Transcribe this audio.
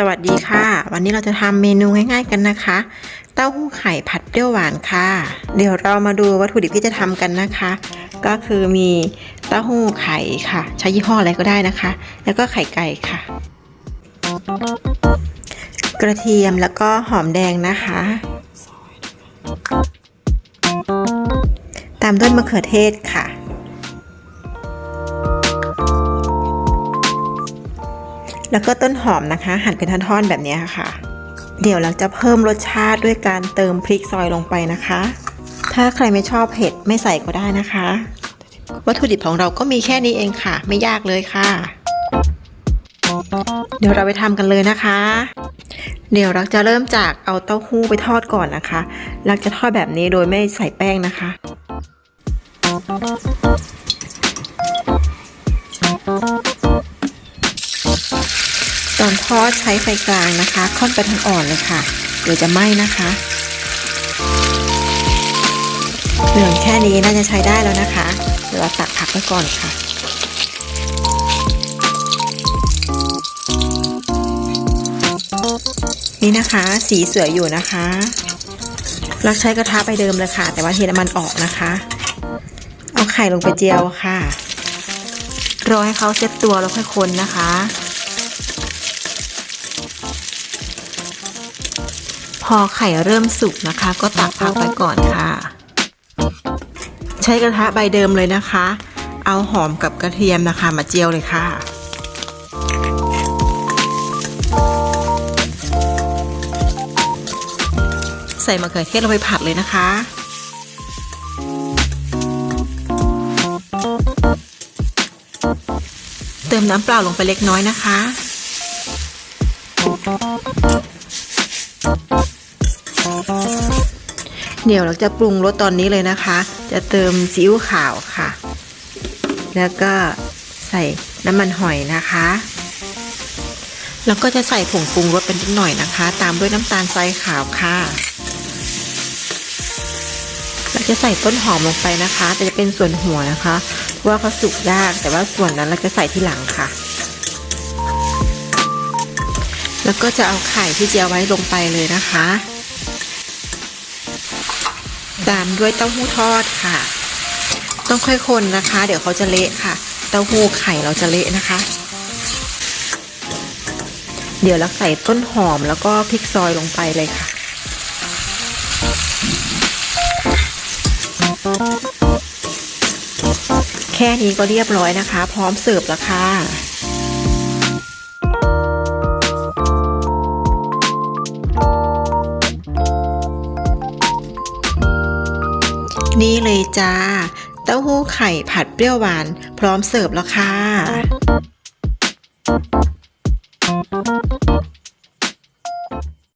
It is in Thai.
สวัสดีค่ะ วันนี้เราจะทำเมนูง่ายๆกันนะคะ เต้าหู้ไข่ผัดเปรี้ยวหวานค่ะ เดี๋ยวเรามาดูวัตถุดิบที่จะทำกันนะคะ ก็คือมีเต้าหู้ไข่ค่ะ ใช้ยี่ห้ออะไรก็ได้นะคะ แล้วก็ไข่ไก่ค่ะ กระเทียมแล้วก็หอมแดงนะคะ ตามด้วยมะเขือเทศค่ะ แล้วก็ต้นหอมนะคะ หั่นเป็นท่อนๆแบบนี้ค่ะ เดี๋ยวเราจะเพิ่มรสชาติด้วยการเติมพริกซอยลงไปนะคะ ถ้าใครไม่ชอบเผ็ดไม่ใส่ก็ได้นะคะ วัตถุดิบของเราก็มีแค่นี้เองค่ะ ไม่ยากเลยค่ะ เดี๋ยวเราไปทำกันเลยนะคะ เดี๋ยวเราจะเริ่มจากเอาเต้าหู้ไปทอดก่อนนะคะเราจะทอดแบบนี้โดยไม่ใส่แป้งนะคะ ทอดใช้ไฟกลางนะคะค่อนไปทางอ่อนเลยค่ะ เดี๋ยวจะไหม้นะคะเหลืองแค่นี้น่าจะใช้ได้แล้วนะคะ เดี๋ยวเราตักผักไว้ก่อนค่ะ นี่นะคะ สีสวยอยู่นะคะเราใช้กระทะไปเดิมเลยค่ะ แต่ว่าเทน้ำมันออกนะคะ เอาไข่ลงไปเจียวค่ะรอให้เขาเซ็ตตัวแล้วค่อยคนนะคะ พอไข่เริ่มสุกนะคะ ก็ตักผักไปก่อนค่ะ ใช้กระทะใบเดิมเลยนะคะ เอาหอมกับกระเทียมนะคะ มาเจียวเลยค่ะใส่มะเขือเทศลงไปผัดเลยนะคะ เติมน้ำเปล่าลงไปเล็กน้อยนะคะ เดี๋ยวเราจะปรุงรสตอนนี้เลยนะคะ จะเติมซีอิ๊วขาวค่ะ แล้วก็ใส่น้ำมันหอยนะคะ แล้วก็จะใส่ผงปรุงรสเป็นนิดหน่อยนะคะ ตามด้วยน้ำตาลทรายขาวค่ะ เราจะใส่ต้นหอมลงไปนะคะ แต่จะเป็นส่วนหัวนะคะเพราะว่าเขาสุกยาก แต่ว่าส่วนนั้นเราจะใส่ที่หลังค่ะ แล้วก็จะเอาไข่ที่เจียวไว้ลงไปเลยนะคะ ตามด้วยเต้าหู้ทอดค่ะ ต้องค่อยคนนะคะ เดี๋ยวเขาจะเละค่ะ เต้าหู้ไข่เราจะเละนะคะ เดี๋ยวเราใส่ต้นหอมแล้วก็พริกซอยลงไปเลยค่ะแค่นี้ก็เรียบร้อยนะคะ พร้อมเสิร์ฟแล้วค่ะ นี่เลยจ้า เต้าหู้ไข่ผัดเปรี้ยวหวาน พร้อมเสิร์ฟแล้วค่ะ